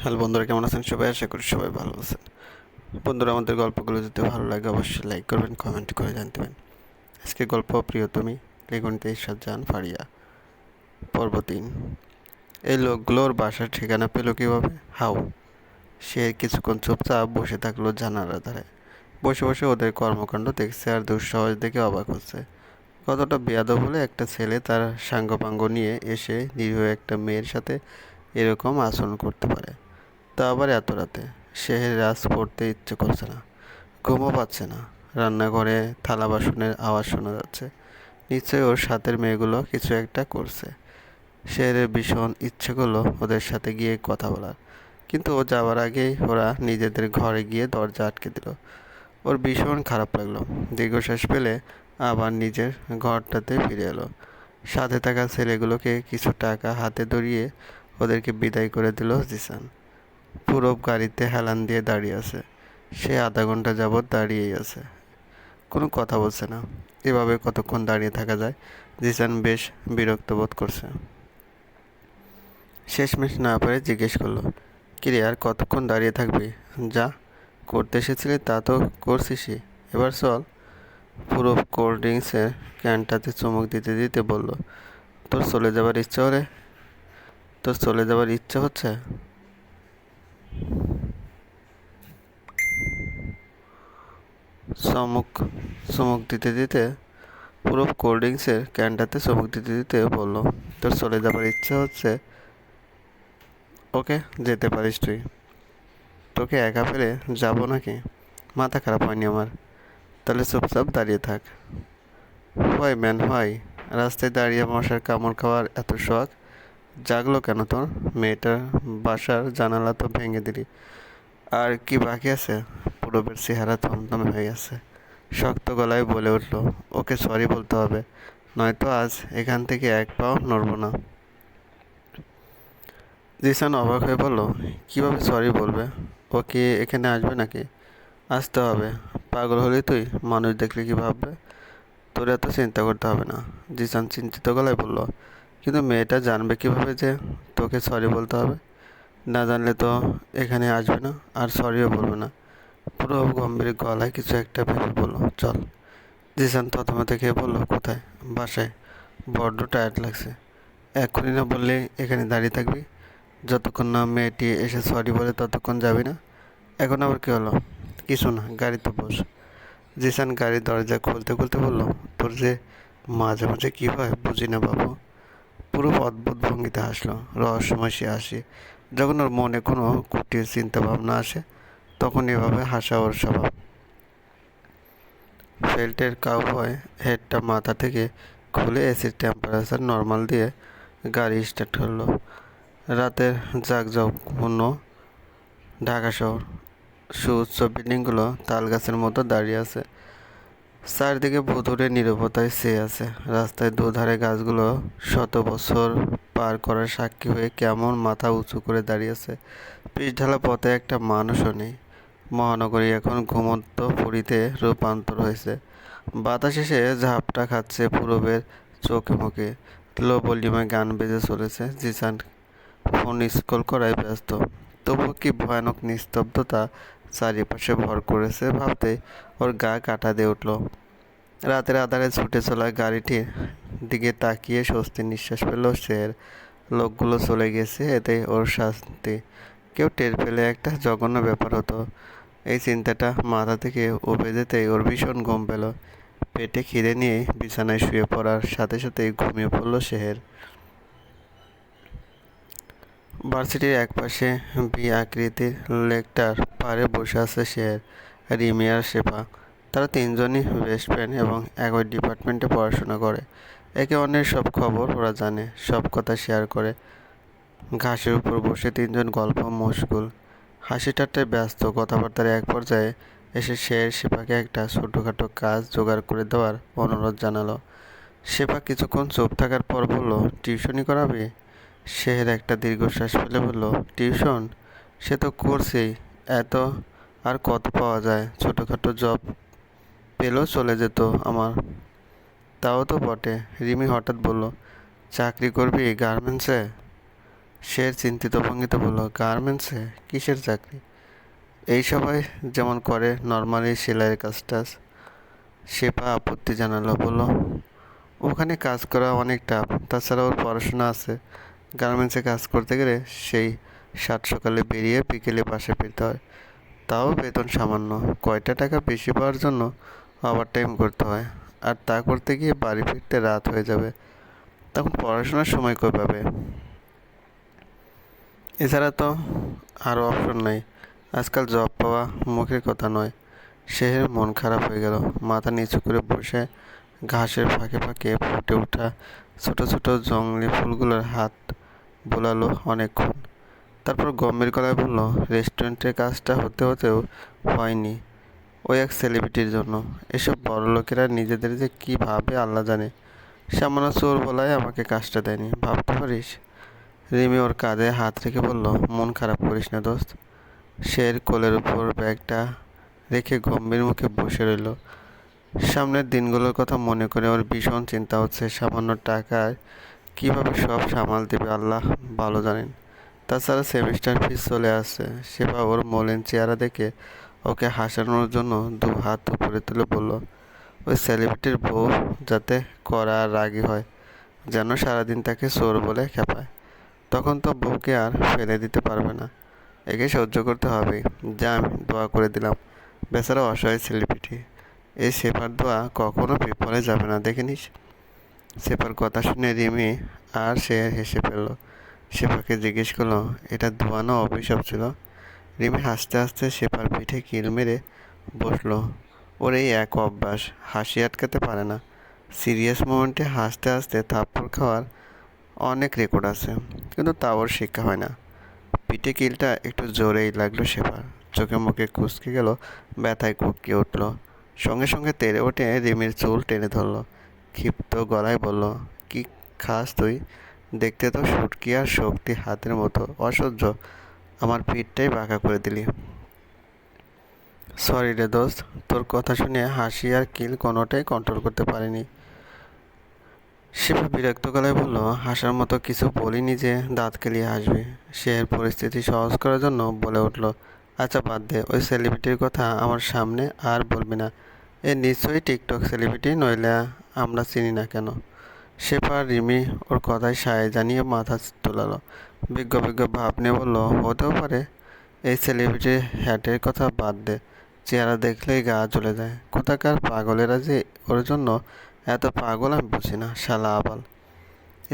Hello বন্ধুরা, কেমন আছেন সবাই? আশা করি সবাই ভালো আছেন। বন্ধুরা, আমাদের গল্পগুলো যদি ভালো লাগে অবশ্যই লাইক করবেন কমেন্ট করে জানতেবেন আজকে গল্প প্রিয়তমী লেগুনতে ঈশ্বর জান ফাড়িয়া পর্ব তিন। এই লোকগুলোর বাসার ঠিকানা পেল কীভাবে? হাউ। সে কিছুক্ষণ চুপচাপ বসে থাকল জানালার ধারে। বসে বসে ওদের কর্মকাণ্ড দেখছে আর দুঃসাহস দেখে অবাক হচ্ছে। কতটা বেয়াদব হলে একটা ছেলে তার সাঙ্গপাঙ্গ নিয়ে এসে নিরীহ একটা মেয়ের সাথে এরকম আচরণ করতে পারে। তা আবার এত রাতে? সে রাজ পড়তে ইচ্ছে করছে না। ঘুমও পাচ্ছে না। রান্নাঘরে থালা বাসনের আওয়াজ শোনা যাচ্ছে। নিশ্চয়ই ওর সাথের মেয়েগুলো কিছু একটা করছে। শেহরের ভীষণ ইচ্ছে করল ওদের সাথে গিয়ে কথা বলার। কিন্তু ও যাওয়ার আগেই ওরা নিজেদের ঘরে গিয়ে দরজা আটকে দিল। ওর ভীষণ খারাপ লাগল। দীর্ঘশ্বাস পেলে আবার নিজের ঘরটাতে ফিরে এলো। সাথে থাকা ছেলেগুলোকে কিছু টাকা হাতে ধরিয়ে ওদেরকে বিদায় করে দিল জিসান। পুরো গাড়িতে হেলান দিয়ে দাঁড়িয়ে আছে। সে আধা ঘণ্টা যাবৎ দাঁড়িয়েই আছে। কোনো কথা বলছে না। এভাবে কতক্ষণ দাঁড়িয়ে থাকা যায়? জিসান বেশ বিরক্ত বোধ করছে। শেষমেশ না পারে জিজ্ঞেস করল, কিরে, আর কতক্ষণ দাঁড়িয়ে থাকবি? যা, করতে এসেছিলি তা তো করছিসই। এবার চল। পুরো কোল্ড ড্রিঙ্কসের ক্যানটাতে চুমুক দিতে দিতে বলল, তোর চলে যাবার ইচ্ছা হলে? তোর চলে যাবার ইচ্ছা হচ্ছে? চমক চমক দিতে দিতে পুরো কোল্ড ড্রিঙ্কসের ক্যানটাতে চমক দিতে দিতে বলল, তোর চলে যাবার ইচ্ছা হচ্ছে? ওকে, যেতে পারিস তুই। তোকে একা ফেলে যাব নাকি? মাথা খারাপ হয়নি আমার। তাহলে চুপচাপ দাঁড়িয়ে থাক। হয় ম্যান, হয়। রাস্তায় দাঁড়িয়ে মশার কামড় খাওয়ার এত শখ? জাগলো কেন তোর? মেয়েটার বাসার জানালা তো ভেঙে দিলি। আর কি বাকি আছে? পূরবের চেহারা থমথমে হয়ে গেছে। শক্ত গলায় বলে উঠল, ওকে সরি বলতে হবে। নয়তো আজ এখান থেকে এক পাও নড়ব না। জিসান অবাক হয়ে বলল, কীভাবে সরি বলবে? ও কি এখানে আসবে নাকি? আসতে হবে। পাগল হলে তুই, মানুষ দেখলে কি ভাববে? তোর এত চিন্তা করতে হবে না। জিসান চিন্তিত গলায় বলল কিন্তু মেয়েটা জানবে কীভাবে যে তোকে সরি বলতে হবে? না জানলে তো এখানে আসবে না, আর সরিও বলবে না। পুরো গম্ভীর গলায় কিছু একটা ভেবে বলল, চল। জিসান প্রথমে থেকে বলল, কোথায়? বাসায়। বড্ড টায়ার্ড লাগছে। এক্ষুনি না বললে এখানে দাঁড়িয়ে থাকবি? যতক্ষণ না মেয়েটি এসে সরি বলে ততক্ষণ যাবি না? এখন আবার কী হলো? কিছু না, গাড়িতে বস। জিসান গাড়ির দরজা খুলতে খুলতে বলল, তোর যে মাঝে মাঝে কী হয় বুঝি না বাবু। পুরো অদ্ভুত ভঙ্গিতে হাসলো। রহস্যময় সে হাসি। যখন ওর মনে কোনো কুটির চিন্তা ভাবনা আসে, তখন এভাবে হাসা ওর স্বভাব। ফেল্টের কাউবয় হেডটা মাথা থেকে খুলে এসির টেম্পারেচার নর্মাল দিয়ে গাড়ি স্টার্ট হলো রাতের জাঁকজমপূর্ণ ঢাকা শহর। সুউচ্চ বিল্ডিংগুলো তাল গাছের মতো দাঁড়িয়ে আছে। চারদিকে ভুতুরে নিরবতায় চেয়ে আছে। রাস্তায় দুধারে গাছগুলো শত বছর পার করার সাক্ষী হয়ে কেমন মাথা উঁচু করে দাঁড়িয়ে আছে। পিচ ঢালা পথে একটা মানুষও নেই। মহানগরী এখন ঘুমন্ত পুরীতে রূপান্তর হয়েছে। বাতাস এসে ঝাপটা খাচ্ছে পূরবের চোখে মুখে। লো ভলিউমে গান বেজে চলেছে জিসান। ফোন স্কল করায় ব্যস্ত। তবুও কি ভয়ানক নিস্তব্ধতা চারিপাশে ভর করেছে ভাবতে ওর গা কাটা দিয়ে উঠল। রাতের আধারে ছুটে চলা গাড়িটির দিকে তাকিয়ে স্বস্তির নিঃশ্বাস পেল সে। লোকগুলো চলে গেছে, এতে ওর শাস্তি। কেউ টের পেলে একটা জঘন্য ব্যাপার হতো। এই চিন্তাটা মাথা থেকে উবে যেতেই ওর ভীষণ ঘুম পেল। পেটে খিদে নিয়ে বিছানায় শুয়ে পড়ার সাথে সাথে ঘুমিয়ে পড়ল শেহের। ভার্সিটির একপাশে বি আকৃতির লেকটার পাড়ে বসে আছে শের রিমিয়ার শেফা। তারা তিনজনই বেস্ট ফ্রেন্ড এবং একই ডিপার্টমেন্টে পড়াশোনা করে। একে অন্যের সব খবর ওরা জানে, সব কথা শেয়ার করে। ঘাসের উপর বসে তিনজন গল্প মশগুল হাসি ঠাট্টায় ব্যস্ত, কথাবার্তার এক পর্যায়ে এসে শের শেফাকে একটা ছোটোখাটো কাজ জোগাড় করে দেওয়ার অনুরোধ জানালো। শেফা কিছুক্ষণ চুপ থাকার পর বলল টিউশনি করাবে? শেহের একটা দীর্ঘশ্বাস ফেলে বলল, টিউশন? সে তো করছেই। এত আর কত পাওয়া যায়? ছোটোখাটো জব পেলেও চলে যেত আমার। তাও তো বটে। রিমি হঠাৎ বলল, চাকরি করবি গার্মেন্টসে? সে চিন্তিত ভঙ্গিতে বলল, গার্মেন্টসে? কিসের চাকরি? এই সবাই যেমন করে, নর্মালি সেলাইয়ের কাজটা শেফা আপত্তি জানালো। বলল, ওখানে কাজ করা অনেক টাফ। তাছাড়া ওর পড়াশোনা আছে। গার্মেন্টসে কাজ করতে গেলে সেই সাত সকালে বেরিয়ে বিকেলে বাসে ফিরতে হয়। তাও বেতন সামান্য। কয়টা টাকা বেশি পাওয়ার জন্য ওভার টাইম করতে হয়। আর তা করতে গিয়ে বাড়ি ফিরতে রাত হয়ে যাবে। তখন পড়াশোনার সময় কই পাবে? এছাড়া তো আরও অপশন নাই। আজকাল জব পাওয়া মুখের কথা নয়। শেহের মন খারাপ হয়ে গেল। মাথা নিচু করে বসে ঘাসের ফাঁকে ফাঁকে ফুটে ওঠা ছোটো ছোটো জঙ্গলি ফুলগুলোর হাত বোলালো অনেকক্ষণ। তারপর গম্ভীর গলায় বলল রেস্টুরেন্টের কাজটা হতে হতেও হয়নি ওই এক সেলিব্রিটির জন্য। এসব বড় লোকেরা নিজেদের যে কী ভাবে আল্লাহ জানে, সামান্য চোর বলায় আমাকে কাজটা দেয়নি। ভাবতে পারিস? রিমি ওর কাঁধে হাত রেখে বলল, মন খারাপ করিস না দোস্ত। শের কোলের উপর ব্যাগটা রেখে গম্ভীর মুখে বসে রইল। সামনের দিনগুলোর কথা মনে করে ওর ভীষণ চিন্তা হচ্ছে। সামান্য টাকায় কীভাবে সব সামাল দেবে আল্লাহ? ভালো জানেন। তাছাড়া সেমিস্টার ফিস চলে আসছে। সেবা ওর মলিন চেহারা দেখে ওকে হাসানোর জন্য দু হাত উপরে তুলে বলল, ওই সেলিব্রিটির বউ যাতে করা রাগি হয়, যেন সারাদিন তাকে চোর বলে খেপায়। তখন তো বউকে আর ফেলে দিতে পারবে না। একে সহ্য করতে হবে। যা আমি দোয়া করে দিলাম। বেচারা অসহায় সেলিব্রিটি এই সেবার দোয়া কখনো বিফলে যাবে না, দেখে নিস। সেপার কথা শুনে রিমি আর সে হেসে ফেলল। সেপাকে জিজ্ঞেস করল, এটা ধোয়ানো অভিশাপ ছিল? রিমি হাসতে হাসতে সেপার পিঠে কিল মেরে বসল। ওর এই এক অভ্যাস, হাসি আটকাতে পারে না। সিরিয়াস মোমেন্টে হাসতে হাসতে থাপ্পড় খাওয়ার অনেক রেকর্ড আছে, কিন্তু তাও ওর শিক্ষা হয় না। পিঠে কিলটা একটু জোরেই লাগল সেবার চোখে মুখে কুচকে গেল, ব্যথায় কুকিয়ে উঠল। সঙ্গে সঙ্গে তেড়ে ওঠে রিমির চুল টেনে ধরল। ক্ষিপ্ত গলায় বলল, কি খাস তুই? দেখতে তো সুটকি আর শক্তি হাতের মতো, অসহ্য। আমার পিঠটাই বাঁকা করে দিলি। সরি রে দোস্ত, তোর কথা শুনে হাসি আর কিল কোনোটাই কন্ট্রোল করতে পারিনি। শিবা বিরক্ত গলায় বলল, হাসার মতো কিছু বলিনি যে দাঁত কেলিয়ে হাসবে। সে এর পরিস্থিতি সহজ করার জন্য বলে উঠল আচ্ছা বাদ দে, ওই সেলিব্রিটির কথা আমার সামনে আর বলবি না। এ নিশ্চয়ই টিকটক সেলিব্রিটি নইলে আমরা চিনি না কেন? শেফা রিমি ওর কথায় সায় জানিয়ে মাথা তোলালো। বিজ্ঞ বিজ্ঞ ভাব নিয়ে বলল, হতেও পারে। এই সেলিব্রিটির হ্যাটের কথা বাদ দে। চেহারা দেখলেই গা জ্বলে যায়। কোথাকার পাগলেরা যে ওর জন্য এত পাগল আমি বুঝি না, শালা আবাল।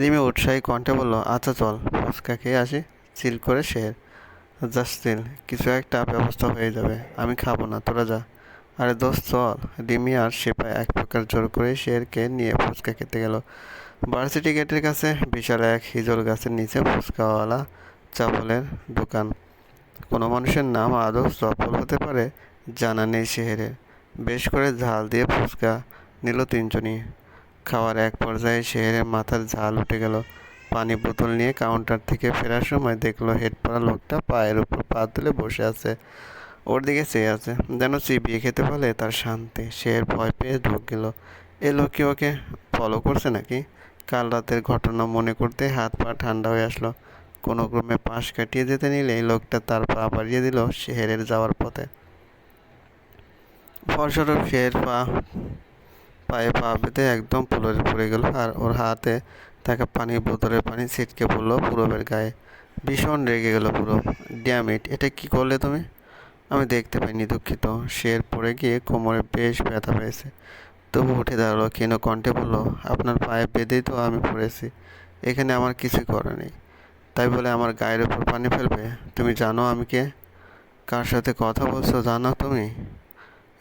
রিমি উৎসাহী কণ্ঠে বলল আচ্ছা চল ফুচকা খেয়ে আসি। চিল করে শের। জাস্ট চিল, কিছু একটা ব্যবস্থা হয়ে যাবে। আমি খাব না, তোরা যা। আরে দোস্ত, চল। রিমি আর সেপাই এক প্রকার জোর করে শেরকে নিয়ে ফুচকা খেতে গেল। ভার্সিটি গেটের কাছে বিশাল এক হিজল গাছের নিচে ফুচকাওয়ালা চাপলের দোকান। কোনো মানুষের নাম আদৌ সফল হতে পারে জানা নেই শেহরের। বেশ করে ঝাল দিয়ে ফুচকা নিল তিনজনই। খাওয়ার এক পর্যায়ে শেহরের মাথার ঝাল উঠে গেল। পানি বোতল নিয়ে কাউন্টার থেকে ফেরার সময় দেখল হেড পড়া লোকটা পায়ের উপর পা তুলে বসে আছে। ওর দিকে চেয়ে আছে, যেন চিবিয়ে খেতে পারলে তার শান্তি। শের ভয় পেয়ে ঢুক গেল। এ লোক ওকে ফলো করছে নাকি? কাল রাতের ঘটনা মনে করতে হাত পা ঠান্ডা হয়ে আসলো। কোনো ক্রমে পাশ কাটিয়ে যেতে নিলে লোকটা তার পা বাড়িয়ে দিল শেহরের যাওয়ার পথে। ফলস্বরূপ শের পা, পায়ে পা বেঁধে একদম পুলরে পড়ে গেল আর ওর হাতে থাকা পানির বোতলের পানি ছিটকে পড়ল পুরবের গায়ে। ভীষণ রেগে গেল পুরব। ড্যামিট এটা কি করলে তুমি? আমি দেখতে পাইনি দুঃখিত। শের পড়ে গিয়ে কোমরে বেশ ব্যথা পেয়েছে। তবু উঠে দাঁড়াল কেন কণ্ঠে বলল, আপনার পায়ে বেঁধেই তো আমি পড়েছি। এখানে আমার কিছু করা নেই। তাই বলে আমার গায়ের উপর পানি ফেলবে? তুমি জানো আমি কে? কার সাথে কথা বলছো জানো তুমি?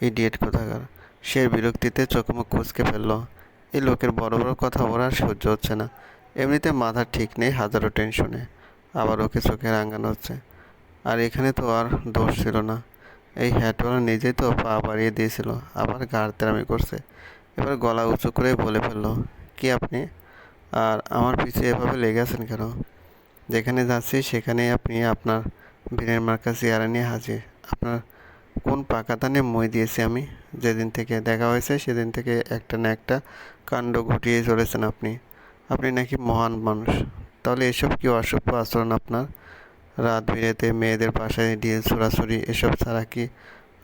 ইডিয়েট কোথাকার? সে বিরক্তিতে চোখ মুখ কুচকে ফেলল। এই লোকের বড় বড় কথা ওর সহ্য হচ্ছে না। এমনিতে মাথা ঠিক নেই হাজারো টেনশনে। আবার ওকে চোখে রাঙানো হচ্ছে। আর এখানে তো আর দোষ ছিল না। এই হ্যাটওয়ালা নিজেই তো পা বাড়িয়ে দিয়েছিল, আবার গাড় তেরামি করছে। এবার গলা উঁচু করে বলে ফেলল, কি আপনি? আর আমার পিছিয়ে এভাবে লেগে আছেন কেন? যেখানে যাচ্ছি সেখানেই আপনি আপনার ভিড়ের মার্কা চেয়ারা নিয়ে হাজির। আপনার কোন পাকাতানে মই দিয়েছি আমি? যেদিন থেকে দেখা হয়েছে সেদিন থেকে একটা না একটা কাণ্ড ঘটিয়ে চলেছেন আপনি। আপনি নাকি মহান মানুষ। তাহলে এসব কি অসভ্য আচরণ আপনার? রাত বিরেতে মেয়েদের বাসায় ডিল ছোড়াছুড়ি, এসব ছাড়া কি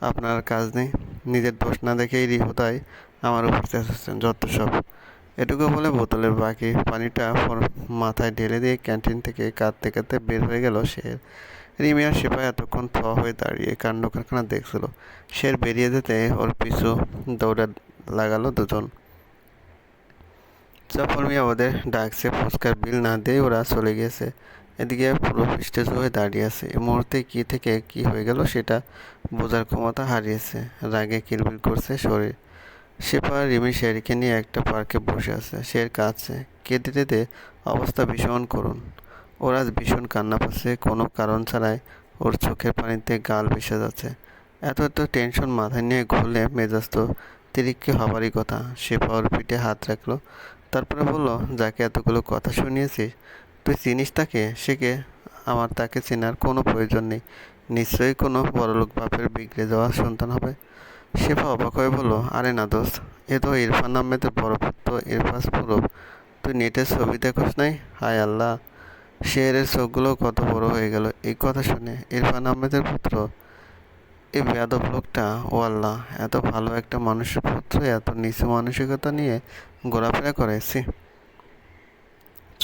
আপনার কাজ নেই? নিজের দোষ না দেখেই রিহুদায় আমার উপর চেঁচাচ্ছেন যত সব। এটুকু বলে বোতলের বাকি পানিটা মাথায় ঢেলে দিয়ে ক্যান্টিন থেকে কাঁদতে কাঁদতে বের হয়ে গেল সে। রিমি আর সেপাই এতক্ষণ থ হয়ে দাঁড়িয়ে কাণ্ড কারখানা দেখছিল। শের বেরিয়ে যেতে ওর পিছু দৌড়ে লাগালো দুজন। জাফর মিয়া ওদের ডাকছে, ফুচকার বিল না দিয়ে ওরা চলে গেছে এদিকে পুরো স্টেজ হয়ে দাঁড়িয়ে আছে। এই মুহূর্তে কি থেকে কি হয়ে গেল সেটা বোঝার ক্ষমতা হারিয়েছে। রাগে কিলবিল করছে শরীর। সেপা রিমি, শেরকে নিয়ে একটা পার্কে বসে আছে। শের কাছে কেঁদে কেঁদে অবস্থা ভীষণ করুন ওর আজ ভীষণ কান্না পাচ্ছে। কোনো কারণ ছাড়াই ওর চোখের পানিতে গাল ভেসে যাচ্ছে। এত এত টেনশন মাথায় নিয়ে ঘুরলে মেজাজ তো হবারই কথা। সে পাওয়ার পিঠে হাত রাখল। তারপরে বলল, যাকে এতগুলো কথা শুনিয়েছিস তুই চিনিস তাকে? সে কে? আমার তাকে চেনার কোনো প্রয়োজন নেই। নিশ্চয়ই কোনো বড়লোক বাপের বিগড়ে যাওয়া সন্তান হবে। শেফা অবাক হয়ে বলল, আরে না দোস্ত, এ তো ইরফান আহমেদের বড় পুত্র ইরফাস পুরব। তুই নেটের ছবি দেখোস নাই? হায় আল্লাহ শেরের চোখগুলো কত বড় হয়ে গেল। এই কথা শুনে ইরফান আহমেদের পুত্র, এই বেয়াদব লোকটা, ও আল্লাহ, এত ভালো একটা মানুষের পুত্র, এত নিচু মানসিকতা নিয়ে ঘোরাফেরা করেছি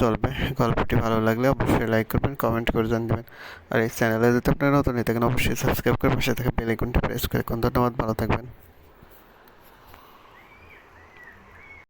চলবে। গল্পটি ভালো লাগলে অবশ্যই লাইক করবেন কমেন্ট করে জানবেন। আর এই চ্যানেলে যদি আপনারা নতুন থাকেন, অবশ্যই সাবস্ক্রাইব করে পাশে থাকা বেল আইকনটি প্রেস করে ধন্যবাদ, ভালো থাকবেন।